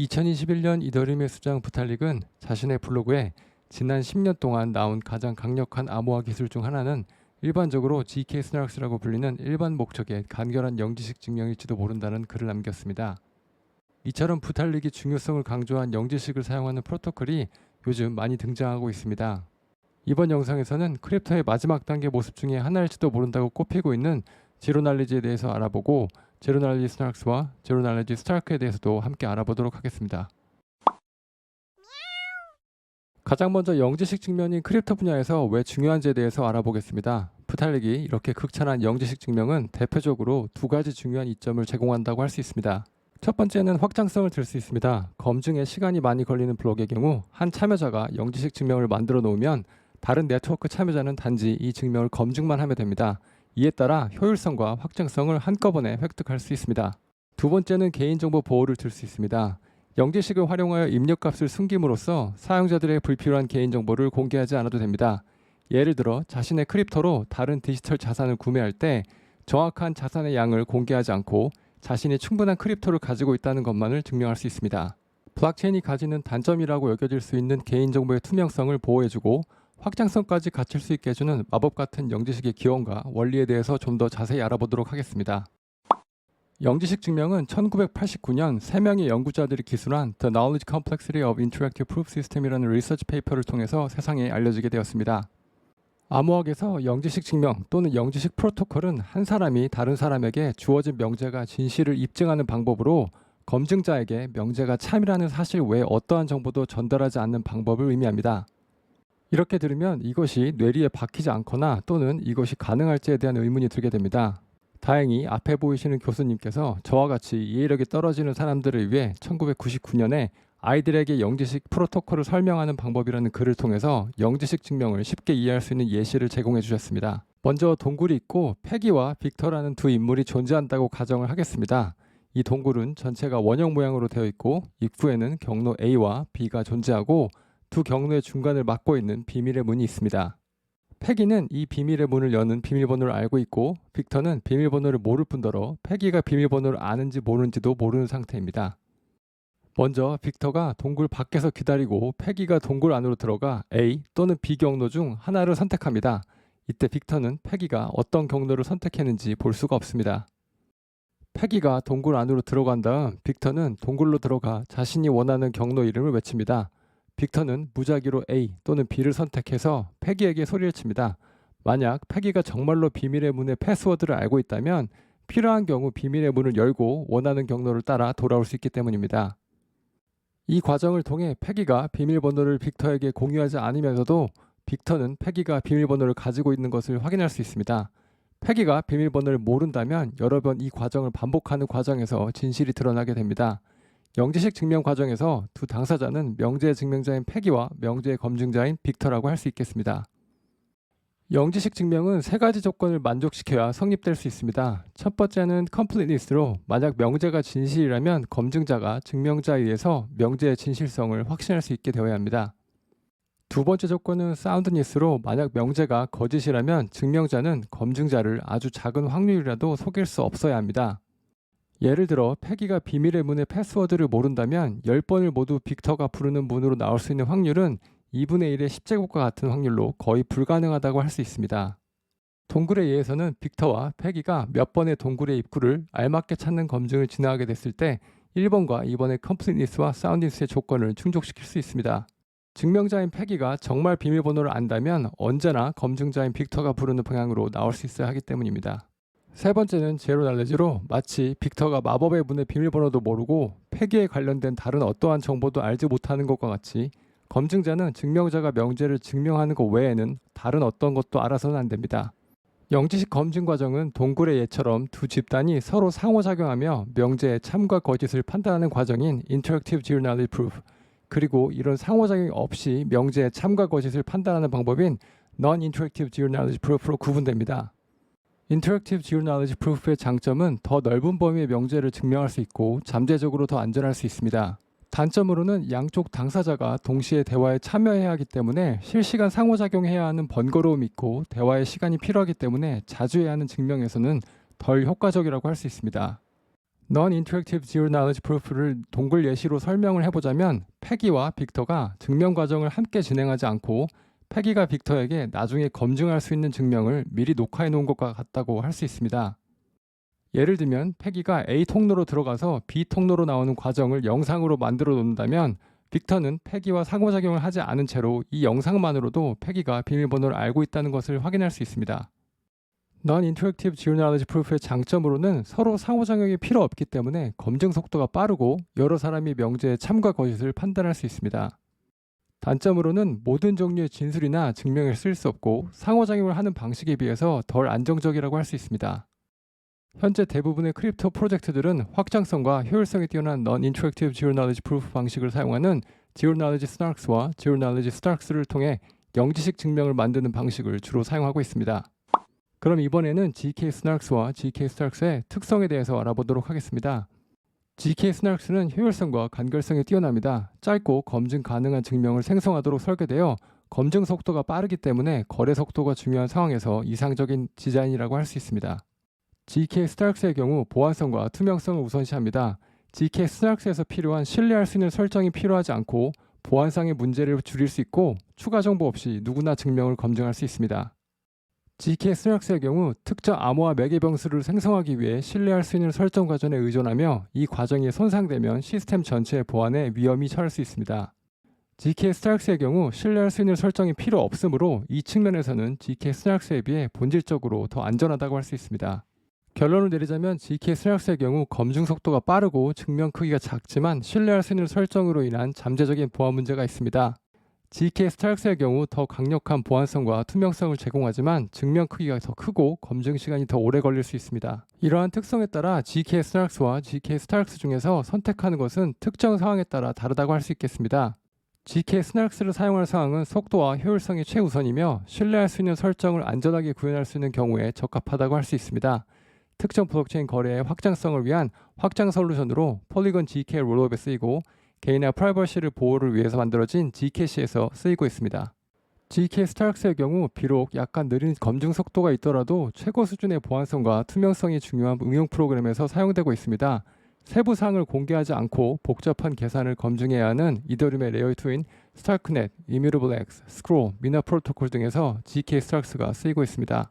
2021년 이더리움의 수장 부탈릭은 자신의 블로그에 지난 10년 동안 나온 가장 강력한 암호화 기술 중 하나는 일반적으로 GK 스나락스라고 불리는 일반 목적의 간결한 영지식 증명일지도 모른다는 글을 남겼습니다. 이처럼 부탈릭이 중요성을 강조한 영지식을 사용하는 프로토콜이 요즘 많이 등장하고 있습니다. 이번 영상에서는 크립토의 마지막 단계 모습 중에 하나일지도 모른다고 꼽히고 있는 제로날리지에 대해서 알아보고 제로날리지 스타크스와 제로날리지 스타크에 대해서도 함께 알아보도록 하겠습니다. 가장 먼저 영지식 증명인 크립토 분야에서 왜 중요한지에 대해서 알아보겠습니다. 부탈릭이 이렇게 극찬한 영지식 증명은 대표적으로 두 가지 중요한 이점을 제공한다고 할 수 있습니다. 첫 번째는 확장성을 들 수 있습니다. 검증에 시간이 많이 걸리는 블록의 경우 한 참여자가 영지식 증명을 만들어 놓으면 다른 네트워크 참여자는 단지 이 증명을 검증만 하면 됩니다. 이에 따라 효율성과 확장성을 한꺼번에 획득할 수 있습니다. 두 번째는 개인정보 보호를 들 수 있습니다. 영지식을 활용하여 입력값을 숨김으로써 사용자들의 불필요한 개인정보를 공개하지 않아도 됩니다. 예를 들어 자신의 크립토로 다른 디지털 자산을 구매할 때 정확한 자산의 양을 공개하지 않고 자신이 충분한 크립토를 가지고 있다는 것만을 증명할 수 있습니다. 블록체인이 가지는 단점이라고 여겨질 수 있는 개인정보의 투명성을 보호해주고 확장성까지 갖출 수 있게 해주는 마법 같은 영지식의 기원과 원리에 대해서 좀 더 자세히 알아보도록 하겠습니다. 영지식 증명은 1989년 3명의 연구자들이 기술한 The Knowledge Complexity of Interactive Proof System이라는 리서치 페이퍼를 통해서 세상에 알려지게 되었습니다. 암호학에서 영지식 증명 또는 영지식 프로토콜은 한 사람이 다른 사람에게 주어진 명제가 진실을 입증하는 방법으로 검증자에게 명제가 참이라는 사실 외에 어떠한 정보도 전달하지 않는 방법을 의미합니다. 이렇게 들으면 이것이 뇌리에 박히지 않거나 또는 이것이 가능할지에 대한 의문이 들게 됩니다. 다행히 앞에 보이시는 교수님께서 저와 같이 이해력이 떨어지는 사람들을 위해 1999년에 아이들에게 영지식 프로토콜을 설명하는 방법이라는 글을 통해서 영지식 증명을 쉽게 이해할 수 있는 예시를 제공해 주셨습니다. 먼저 동굴이 있고 패기와 빅터라는 두 인물이 존재한다고 가정을 하겠습니다. 이 동굴은 전체가 원형 모양으로 되어 있고 입구에는 경로 A와 B가 존재하고 두 경로의 중간을 막고 있는 비밀의 문이 있습니다. 패기는 이 비밀의 문을 여는 비밀번호를 알고 있고 빅터는 비밀번호를 모를 뿐더러 패기가 비밀번호를 아는지 모르는지도 모르는 상태입니다. 먼저 빅터가 동굴 밖에서 기다리고 패기가 동굴 안으로 들어가 A 또는 B 경로 중 하나를 선택합니다. 이때 빅터는 패기가 어떤 경로를 선택했는지 볼 수가 없습니다. 패기가 동굴 안으로 들어간 다음 빅터는 동굴로 들어가 자신이 원하는 경로 이름을 외칩니다. 빅터는 무작위로 A 또는 B를 선택해서 패기에게 소리를 칩니다. 만약 패기가 정말로 비밀의 문의 패스워드를 알고 있다면 필요한 경우 비밀의 문을 열고 원하는 경로를 따라 돌아올 수 있기 때문입니다. 이 과정을 통해 패기가 비밀번호를 빅터에게 공유하지 않으면서도 빅터는 패기가 비밀번호를 가지고 있는 것을 확인할 수 있습니다. 패기가 비밀번호를 모른다면 여러 번 이 과정을 반복하는 과정에서 진실이 드러나게 됩니다. 영지식 증명 과정에서 두 당사자는 명제의 증명자인 패기와 명제의 검증자인 빅터라고 할 수 있겠습니다. 영지식 증명은 세 가지 조건을 만족시켜야 성립될 수 있습니다. 첫 번째는 completeness로 만약 명제가 진실이라면 검증자가 증명자에 의해서 명제의 진실성을 확신할 수 있게 되어야 합니다. 두 번째 조건은 soundness로 만약 명제가 거짓이라면 증명자는 검증자를 아주 작은 확률이라도 속일 수 없어야 합니다. 예를 들어 패기가 비밀의 문의 패스워드를 모른다면 10번을 모두 빅터가 부르는 문으로 나올 수 있는 확률은 2분의 1의 10제곱과 같은 확률로 거의 불가능하다고 할 수 있습니다. 동굴에 의해서는 빅터와 패기가 몇 번의 동굴의 입구를 알맞게 찾는 검증을 진행하게 됐을 때 1번과 2번의 컴플리니스와 사운디스의 조건을 충족시킬 수 있습니다. 증명자인 패기가 정말 비밀번호를 안다면 언제나 검증자인 빅터가 부르는 방향으로 나올 수 있어야 하기 때문입니다. 세 번째는 제로 날레지로 마치 빅터가 마법의 문의 비밀번호도 모르고 폐기에 관련된 다른 어떠한 정보도 알지 못하는 것과 같이 검증자는 증명자가 명제를 증명하는 것 외에는 다른 어떤 것도 알아서는 안 됩니다. 영지식 검증 과정은 동굴의 예처럼 두 집단이 서로 상호작용하며 명제의 참과 거짓을 판단하는 과정인 Interactive Knowledge Proof 그리고 이런 상호작용 없이 명제의 참과 거짓을 판단하는 방법인 Non-Interactive Knowledge Proof로 구분됩니다. 인터랙티브 지오 나레지 프루프의 장점은 더 넓은 범위의 명제를 증명할 수 있고 잠재적으로 더 안전할 수 있습니다. 단점으로는 양쪽 당사자가 동시에 대화에 참여해야 하기 때문에 실시간 상호작용해야 하는 번거로움이 있고 대화의 시간이 필요하기 때문에 자주 해야 하는 증명에서는 덜 효과적이라고 할 수 있습니다. Non-Interactive Zero Knowledge Proof를 동글 예시로 설명을 해보자면 패기와 빅터가 증명 과정을 함께 진행하지 않고 패기가 빅터에게 나중에 검증할 수 있는 증명을 미리 녹화해 놓은 것과 같다고 할 수 있습니다. 예를 들면 패기가 A 통로로 들어가서 B 통로로 나오는 과정을 영상으로 만들어 놓는다면 빅터는 패기와 상호작용을 하지 않은 채로 이 영상만으로도 패기가 비밀번호를 알고 있다는 것을 확인할 수 있습니다. Non-Interactive Knowledge Proof의 장점으로는 서로 상호작용이 필요 없기 때문에 검증 속도가 빠르고 여러 사람이 명제의 참과 거짓을 판단할 수 있습니다. 단점으로는 모든 종류의 진술이나 증명에 쓸 수 없고 상호작용을 하는 방식에 비해서 덜 안정적이라고 할 수 있습니다. 현재 대부분의 크립토 프로젝트들은 확장성과 효율성이 뛰어난 Non-Interactive Zero Knowledge Proof 방식을 사용하는 Zero Knowledge Snarks와 Zero Knowledge Starks를 통해 영지식 증명을 만드는 방식을 주로 사용하고 있습니다. 그럼 이번에는 GK Snarks와 GK Starks의 특성에 대해서 알아보도록 하겠습니다. GK Snarks는 효율성과 간결성이 뛰어납니다. 짧고 검증 가능한 증명을 생성하도록 설계되어 검증 속도가 빠르기 때문에 거래 속도가 중요한 상황에서 이상적인 디자인이라고 할 수 있습니다. GK Starks의 경우 보안성과 투명성을 우선시합니다. GK Starks에서 필요한 신뢰할 수 있는 설정이 필요하지 않고 보안상의 문제를 줄일 수 있고 추가 정보 없이 누구나 증명을 검증할 수 있습니다. GK 스락스의 경우 특정 암호화 매개병수를 생성하기 위해 신뢰할 수 있는 설정 과정에 의존하며 이 과정이 손상되면 시스템 전체의 보안에 위험이 처할 수 있습니다. GK 스락스의 경우 신뢰할 수 있는 설정이 필요 없으므로 이 측면에서는 GK 스락스에 비해 본질적으로 더 안전하다고 할 수 있습니다. 결론을 내리자면 GK 스락스의 경우 검증 속도가 빠르고 증명 크기가 작지만 신뢰할 수 있는 설정으로 인한 잠재적인 보안 문제가 있습니다. GK 스타렉스의 경우 더 강력한 보안성과 투명성을 제공하지만 증명 크기가 더 크고 검증 시간이 더 오래 걸릴 수 있습니다. 이러한 특성에 따라 GK 스타렉스와 GK 스타렉스 중에서 선택하는 것은 특정 상황에 따라 다르다고 할 수 있겠습니다. GK 스나렉스를 사용할 상황은 속도와 효율성이 최우선이며 신뢰할 수 있는 설정을 안전하게 구현할 수 있는 경우에 적합하다고 할 수 있습니다. 특정 블록체인 거래의 확장성을 위한 확장 솔루션으로 폴리건 GK 롤업에 쓰이고 개인의 프라이버시를 보호를 위해서 만들어진 Gcache에서 쓰이고 있습니다. GK 스타렉스의 경우 비록 약간 느린 검증 속도가 있더라도 최고 수준의 보안성과 투명성이 중요한 응용 프로그램에서 사용되고 있습니다. 세부 사항을 공개하지 않고 복잡한 계산을 검증해야 하는 이더리움의 레이어 2인 스타크넷, 이뮤러블 X, 스크롤, 미나 프로토콜 등에서 GK 스타렉스가 쓰이고 있습니다.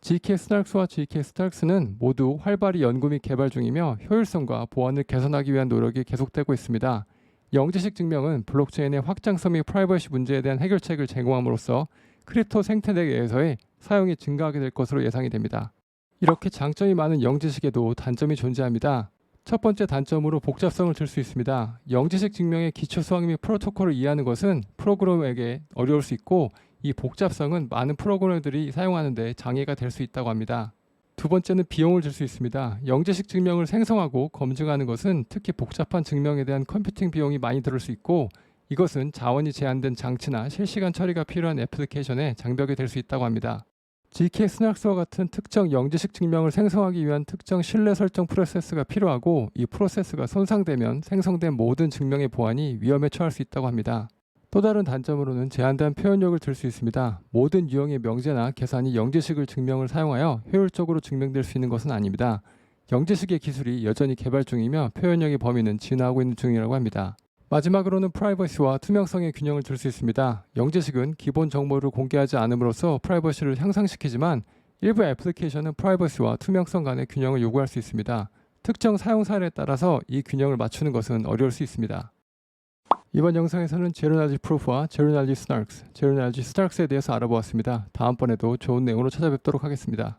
GK 스타렉스와 GK 스타렉스는 모두 활발히 연구 및 개발 중이며 효율성과 보안을 개선하기 위한 노력이 계속되고 있습니다. 영지식 증명은 블록체인의 확장성 및 프라이버시 문제에 대한 해결책을 제공함으로써 크립토 생태계에서의 사용이 증가하게 될 것으로 예상이 됩니다. 이렇게 장점이 많은 영지식에도 단점이 존재합니다. 첫 번째 단점으로 복잡성을 들 수 있습니다. 영지식 증명의 기초 수학 및 프로토콜을 이해하는 것은 프로그래머에게 어려울 수 있고 이 복잡성은 많은 프로그래머들이 사용하는데 장애가 될 수 있다고 합니다. 두 번째는 비용을 줄 수 있습니다. 영재식 증명을 생성하고 검증하는 것은 특히 복잡한 증명에 대한 컴퓨팅 비용이 많이 들을 수 있고 이것은 자원이 제한된 장치나 실시간 처리가 필요한 애플리케이션에 장벽이 될 수 있다고 합니다. GK 스낙스와 같은 특정 영지식 증명을 생성하기 위한 특정 신뢰 설정 프로세스가 필요하고 이 프로세스가 손상되면 생성된 모든 증명의 보안이 위험에 처할 수 있다고 합니다. 또 다른 단점으로는 제한된 표현력을 들 수 있습니다. 모든 유형의 명제나 계산이 영재식을 증명을 사용하여 효율적으로 증명될 수 있는 것은 아닙니다. 영재식의 기술이 여전히 개발 중이며 표현력의 범위는 진화하고 있는 중이라고 합니다. 마지막으로는 프라이버시와 투명성의 균형을 둘수 있습니다. 영재식은 기본 정보를 공개하지 않음으로써 프라이버시를 향상시키지만 일부 애플리케이션은 프라이버시와 투명성 간의 균형을 요구할 수 있습니다. 특정 사용 사례에 따라서 이 균형을 맞추는 것은 어려울 수 있습니다. 이번 영상에서는 제로날지 프로프와 제로날지 스타크스, 제로날지 스타크스에 대해서 알아보았습니다. 다음번에도 좋은 내용으로 찾아뵙도록 하겠습니다.